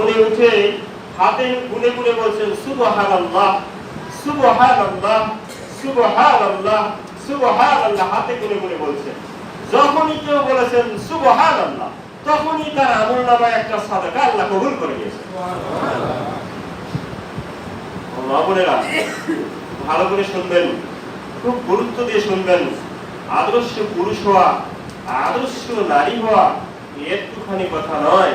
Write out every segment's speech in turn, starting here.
উনি উঠে হাতে গুনে গুনে বলছেন, সুবহানাল্লাহ সুবহানাল্লাহ সুবহানাল্লাহ সুবহানাল্লাহ। হাতে গুনে গুনে বলছেন। যখনই কেউ বলেছেন, সুবহানাল্লাহ, তখনই তার আমল নামায় একটা সাদাকা আল্লাহ কবুল করে নিয়েছে। মা বোনেরা ভালো করে শুনবেন, খুব গুরুত্ব দিয়ে শুনবেন। আদর্শ পুরুষ হওয়া, আদর্শ নারী হওয়া একটুখানি কথা নয়।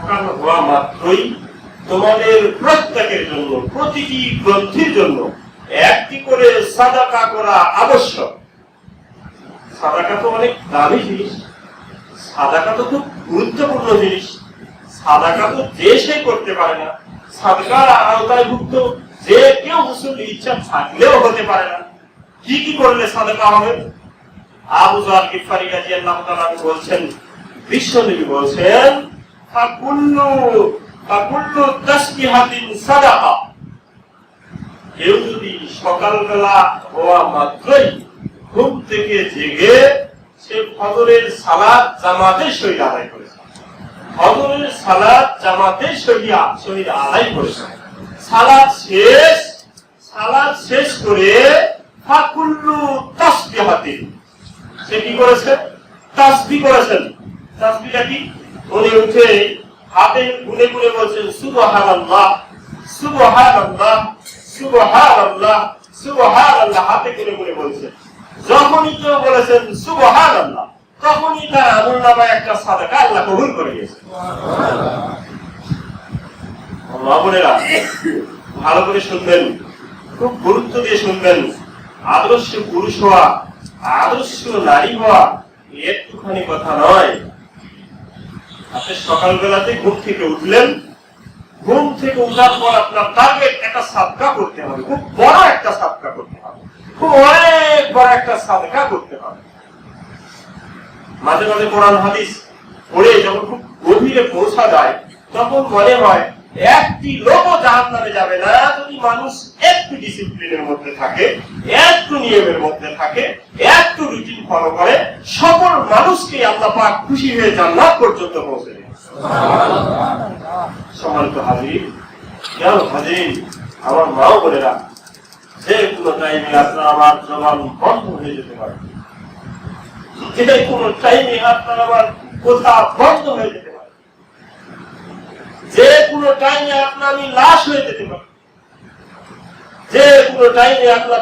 সকাল হওয়া মাত্রই তোমাদের প্রত্যেকের জন্য, প্রতিটি গ্রন্থির জন্য একটি করে সাদাকা করা আবশ্যক। সাদাকা তো অনেক দামি জিনিস, সাদাকা তো খুব গুরুত্বপূর্ণ জিনিস। সাদাকা তো যে সে করতে পারে না, সাদকার আওতায় ভুক্ত যে কেউ মুসল্লি ইচ্ছা থাকলেও হতে পারে না। কি কি করলে সাদাকা হবে? আবু জার গিফারি রাদিয়াল্লাহু তাআলা বলছেন, বিশ্বনবী বলছেন ফাকুল্লু ফাকুল্লু তাসবিহাতিন ঘুম থেকে জেগে সে ফজরের সালাদ জামাতে শহীদ আদায় করেছে ফজরের সালাদ জামাতে শহীদ আদায় করেছে সালাদ শেষ সালাদ শেষ করে সে কি করেছে? তাসবি করেছেন। তাসবিটা কি? উনি উঠে হাতে গুনে গুনে বলছেন, সুবহানাল্লাহ সুবহানাল্লাহ সুবহানাল্লাহ সুবহানাল্লাহ। হাতে বলছেন, যখনই কেউ বলেছেন, সুবহানাল্লাহ, তখনই তার আমল নামায় একটা সাদাকা আল্লাহ কবুল করে গেছে। বোনেরা, ভালো করে শুনবেন, খুব গুরুত্ব দিয়ে শুনবেন। আদর্শ পুরুষ হওয়া, আদর্শ নারী হওয়া একটুখানি কথা নয়। আপনি সকালবেলাতে ঘুম থেকে উঠলেন। ঘুম থেকে উঠার পর আপনার টার্গেট একটা সাবকা করতে হবে। খুব বড় একটা সাবকা করতে হবে। খুব অনেক বড় একটা সাবকা করতে হবে। মাঝে মাঝে কোরআন হাদিস পড়ে যখন খুব গভীরে পৌঁছা যায়, তখন মনে হয় একটি লোক জাহান নামে যাবে না। যদি মানুষ একটু ডিসিপ্লিনের মধ্যে থাকে, একটু নিয়মের মধ্যে থাকে, একটু রুটিন ফলো করে, সকল মানুষকে আল্লাহ পাক খুশি হয়ে জান্নাত পর্যন্ত পৌঁছে দেয় হাজির কেন হাজির, আমার মাও বোনেরা, যে কোনো টাইমে আপনার আমার জবান বন্ধ হয়ে যেতে পারে। যে কোনো টাইমে আপনার আমার কোথা বন্ধ হয়ে যেতে টাইমে আপনার আমি লাশ হয়ে যেতে পারি। যে কোনো টাইমে আপনার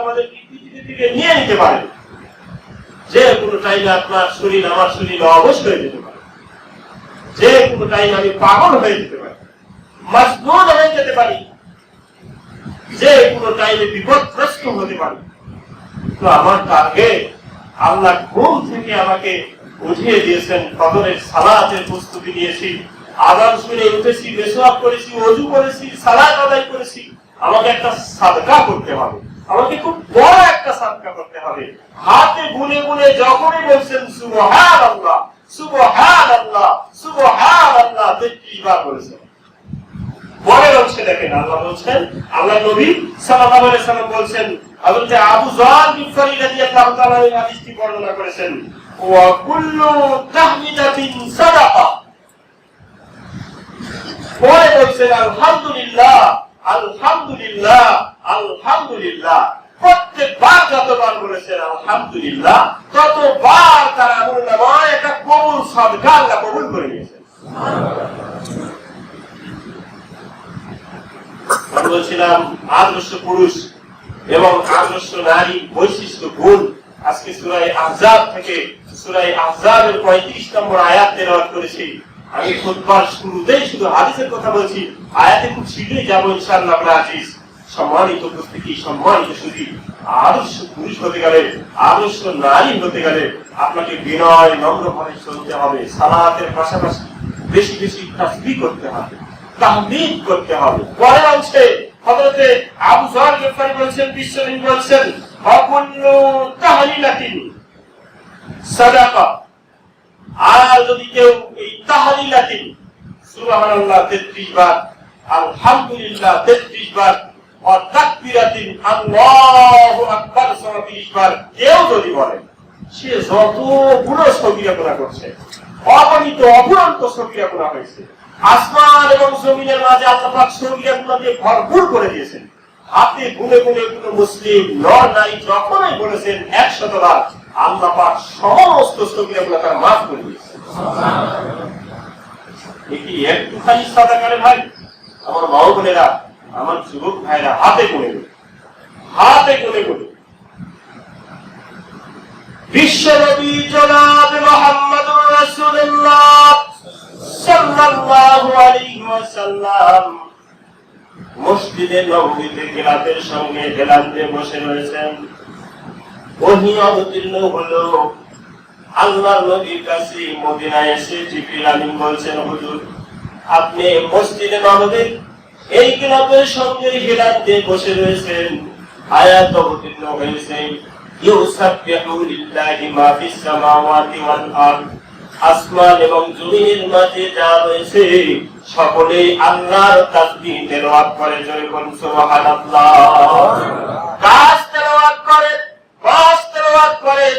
আমাদের পৃথিবী থেকে নিয়ে নিতে পারে। যে কোনো টাইমে আপনার শরীর, আমার শরীর অবশ হয়ে যেতে পারে। যে কোনো টাইমে আমি পাগল হয়ে যেতে পারি। হয়ে যেতে পারি। যে কোনো টাইমে বিপদগ্রস্ত হতে পারি। তো আমার টার্গেট আল্লাহ ঘুম থেকে আমাকে উঠিয়ে দিয়েছেন কদরের সালাতের প্রস্তুতি নিয়েছি। আজান শুনে উঠেছি মেসওয়াক করেছি, অজু করেছি, সালাত আদায় করেছি। আমাকে একটা সাদকা করতে হবে। আমাকে খুব বড় একটা সাদকা করতে হবে। হাতে গুনে গুনে যখনই বলছেন সুবহান আল্লাহ সুবহান আল্লাহ সুবহান আল্লাহ তেত্রিশ বার বলেছেন পরের অংশে দেখেন, আল্লাহ বলছেন, আল্লাহ নবী সাল্লাল্লাহু সাল্লাম বলছেন, হযরত আবু যার গিফারি রাদিয়াল্লাহু তাআলা এই হাদিসটি বর্ণনা করেছেন, ওয়া কুল্লু তাহমিদাতিন সাদাকা। পরে বলছেন, আলহামদুলিল্লাহ আলহামদুলিল্লাহ আলহামদুলিল্লাহ। প্রত্যেকবার যতবার বলেছেন, আলহামদুলিল্লাহ, ততবার তার আমল নামায় একটা কবুল সদকা কবুল করে নিয়েছেন। বলছিলাম, আদর্শ পুরুষ এবং আদর্শ নারী বৈশিষ্ট্য গুণ আজকে সুরাই আহজাব থেকে সুরাই আহজাবের পঁয়ত্রিশ নম্বর আয়াত তেলাওয়াত করেছি। আমি খুতবার শুরুতেই শুধু হাদিসের কথা বলছি। আয়াতে খুব শীঘ্রই যাব ইনশাআল্লাহ আমরা আজিজ। সম্মানিত উপস্থিতি, সম্মানিত সুদী আদর্শ পুরুষ হতে গেলে, আদর্শ নারী হতে গেলে আপনাকে বিনয় নম্র ভাবে চলতে হবে, সালাতের পাশাপাশি বেশি বেশি তাসবিহ করতে হবে, তাহমিদ করতে হবে। পরের অংশে হযরতে আবু যর গফারি বলছেন বিশ্বনবী বলছেন, অকুল্লু তাহলিলাতিন, সাদাকা। আর যদি কেউ এই তাহলিলাতিন সুবহানাল্লাহ 33 বার, আলহামদুলিল্লাহ 33 বার, ও তাকবীরাতিন আল্লাহু আকবার 34 বার কেউ যদি বলে, সে যতগুলো সগীরা গুনাহ করছে, অগণিত অপুরন্ত সগীরা গুনাহ হয়েছে। আসমান এবং জমিনের মাঝে ভরপুর করে দিয়েছেন। আপনি গুনে গুনে কোন মুসলিম নর নারী যখনই বলেছেন একশত বার আল্লাহ পাক সমস্ত তার মাফ করে একটুখানি সাদা ভাই? আমার বোনেরা, আমার যুবক ভাইরা হাতে হাতে বিশ্বনবী জনাব রাসূলুল্লাহ সাল্লাল্লাহু আলাইহি ওয়াসাল্লাম মসজিদে নববীতে গেলাতের সঙ্গে গেলান্তে বসে রয়েছেন। ওহি অবতীর্ণ হলো আল্লাহর নবীর কাছে মদিনায় এসে জিবরিল আমিন বলছেন, হুজুর, আপনি মসজিদে নববীর এই গেলাতের সঙ্গে গেলান্তে বসে রয়েছেন। আয়াত অবতীর্ণ হয়েছে, ইউসাব্বিহু লিল্লাহি মা ফিস সামাওয়াতি ওয়াল আরদ। আসমান এবং জমিনের মাঝে যা রয়েছে, সকলেই আল্লাহর তাসবিহ তেলাওয়াত করে। জয় কোন সুবহানাল্লাহ। গাছ তেলাওয়াত করে তেলাওয়াত করে